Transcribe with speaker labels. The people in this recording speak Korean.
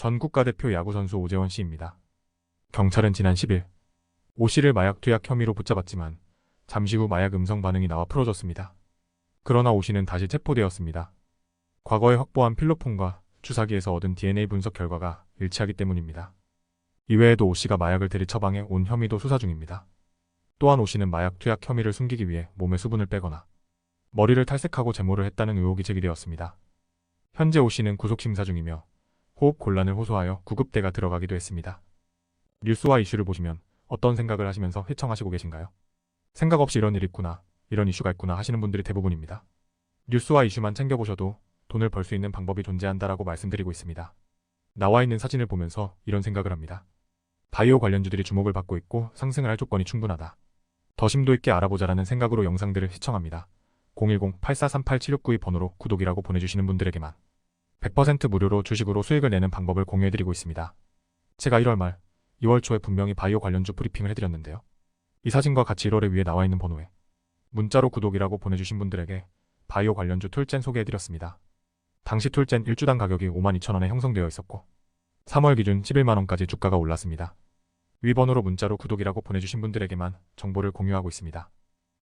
Speaker 1: 전 국가대표 야구선수 오재원 씨입니다. 경찰은 지난 10일 오 씨를 마약 투약 혐의로 붙잡았지만 잠시 후 마약 음성 반응이 나와 풀어졌습니다. 그러나 오 씨는 다시 체포되었습니다. 과거에 확보한 필로폰과 주사기에서 얻은 DNA 분석 결과가 일치하기 때문입니다. 이외에도 오 씨가 마약을 대리 처방해 온 혐의도 수사 중입니다. 또한 오 씨는 마약 투약 혐의를 숨기기 위해 몸에 수분을 빼거나 머리를 탈색하고 제모를 했다는 의혹이 제기되었습니다. 현재 오 씨는 구속 심사 중이며 호흡 곤란을 호소하여 구급대가 들어가기도 했습니다. 뉴스와 이슈를 보시면 어떤 생각을 하시면서 회청하시고 계신가요? 생각 없이 이런 일이 있구나, 이런 이슈가 있구나 하시는 분들이 대부분입니다. 뉴스와 이슈만 챙겨보셔도 돈을 벌 수 있는 방법이 존재한다라고 말씀드리고 있습니다. 나와 있는 사진을 보면서 이런 생각을 합니다. 바이오 관련주들이 주목을 받고 있고 상승을 할 조건이 충분하다. 더 심도 있게 알아보자라는 생각으로 영상들을 시청합니다. 010-8438-7692 번호로 구독이라고 보내주시는 분들에게만 100% 무료로 주식으로 수익을 내는 방법을 공유해드리고 있습니다. 제가 1월 말, 2월 초에 분명히 바이오 관련주 브리핑을 해드렸는데요. 이 사진과 같이 1월에 위에 나와 있는 번호에 문자로 구독이라고 보내주신 분들에게 바이오 관련주 툴젠 소개해드렸습니다. 당시 툴젠 1주당 가격이 52,000원에 형성되어 있었고 3월 기준 11만원까지 주가가 올랐습니다. 위 번호로 문자로 구독이라고 보내주신 분들에게만 정보를 공유하고 있습니다.